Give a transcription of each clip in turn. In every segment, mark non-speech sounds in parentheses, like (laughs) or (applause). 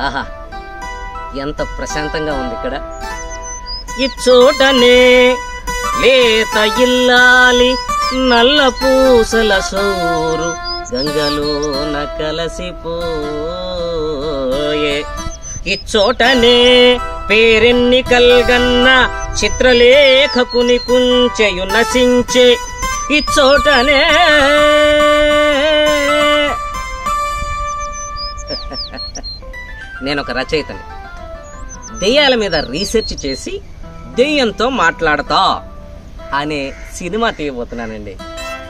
ఆహా ఎంత ప్రశాంతంగా ఉంది ఇక్కడ. ఇచ్చోటనే లేత ఇల్లాలి నల్ల పూసల సోరు గంగలోన కలసిపోయే. ఇచ్చోటనే పేరెన్నికల్గన్న చిత్రలేఖకుని కుంచెయు నశించే. ఇచ్చోటనే నేను ఒక రచయితని. దెయ్యాల మీద రీసెర్చ్ చేసి దెయ్యంతో మాట్లాడతా అనే సినిమా తీయబోతున్నానండి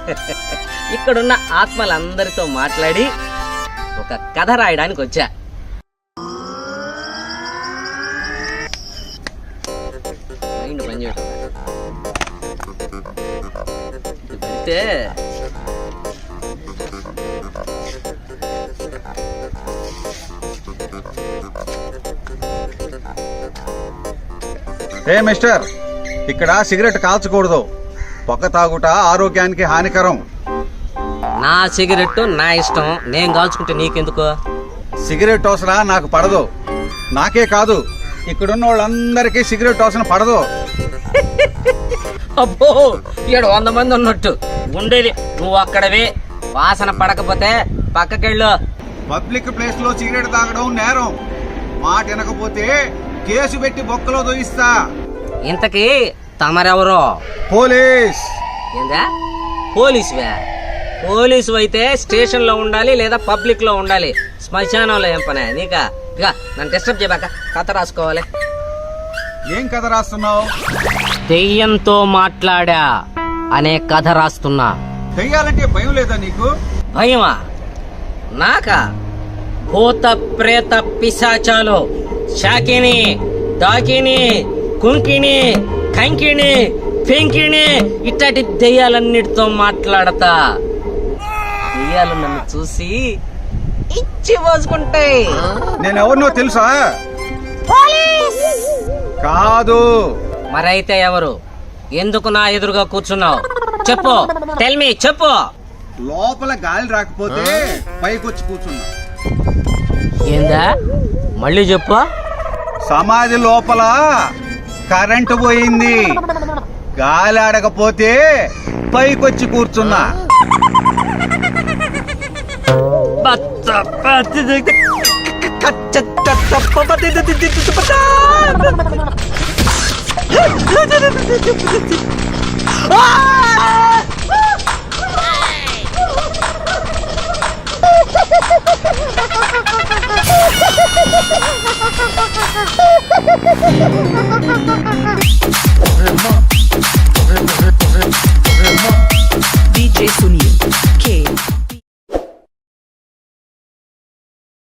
(laughs) ఇక్కడున్న ఆత్మలందరితో మాట్లాడి ఒక కథ రాయడానికి వచ్చా. మైండ్ పెడితే ఏ మిస్టర్ ఇక్కడ సిగరెట్ కాల్చకూడదు. పొగ తాగుట ఆరోగ్యానికి హానికరం. నా సిగరెట్ నా ఇష్టం. నేను కాల్చుకుంటే నీకెందుకు? సిగరెట్ వాసన నాకు పడదు. నాకే కాదు ఇక్కడున్న వాళ్ళందరికీ సిగరెట్ వాసన పడదు. (laughs) అబ్బో ఏడు వంద మంది ఉన్నట్టు. ఉండేది నువ్వు అక్కడవే. వాసన పడకపోతే పక్కకెళ్ళు. పబ్లిక్ ప్లేస్లో సిగరెట్ తాగడం నేరం. మాట వినకపోతే కేసు పెట్టి బొక్కలో దోయిస్తా ఇంతకీ తమరెవరో? పోలీస్. ఏందా? పోలీసువే? పోలీసు అయితే స్టేషన్లో ఉండాలి లేదా పబ్లిక్లో ఉండాలి. శ్మశానంలో ఏం పని? నీక? ఇక నన్ను డిస్టర్బ్ చేయబాక. కథ రాసుకోవాలి. ఏం కథ రాస్తున్నావు? దెయ్యంతో మాట్లాడా అనే కథ రాస్తున్నా. దెయ్యాలంటే భయం లేదా నీకు? భయమా? నాకా? భూత ప్రేత పిశాచాలు. శాకిని దాకిని కుంకిని కంకిని పెంకిని ఇట్లాంటి దెయ్యాలన్నిటితో మాట్లాడతా. దెయ్యాలు నన్ను చూసి ఇచ్చి పోసుకుంటాయి నేను ఎవరినో తెలుసా కాదు. మరైతే ఎవరు? ఎందుకు నా ఎదురుగా కూర్చున్నావు? చెప్పు. టెల్ మీ చెప్పు. లోపల గాలి రాకపోతే పైకొచ్చి కూర్చున్నా. ఏందా? మళ్ళీ చెప్పు. సమాధి లోపల కరెంటు పోయింది. గాలి ఆడకపోతే పైకొచ్చి కూర్చున్నా. Hahaha. (laughs)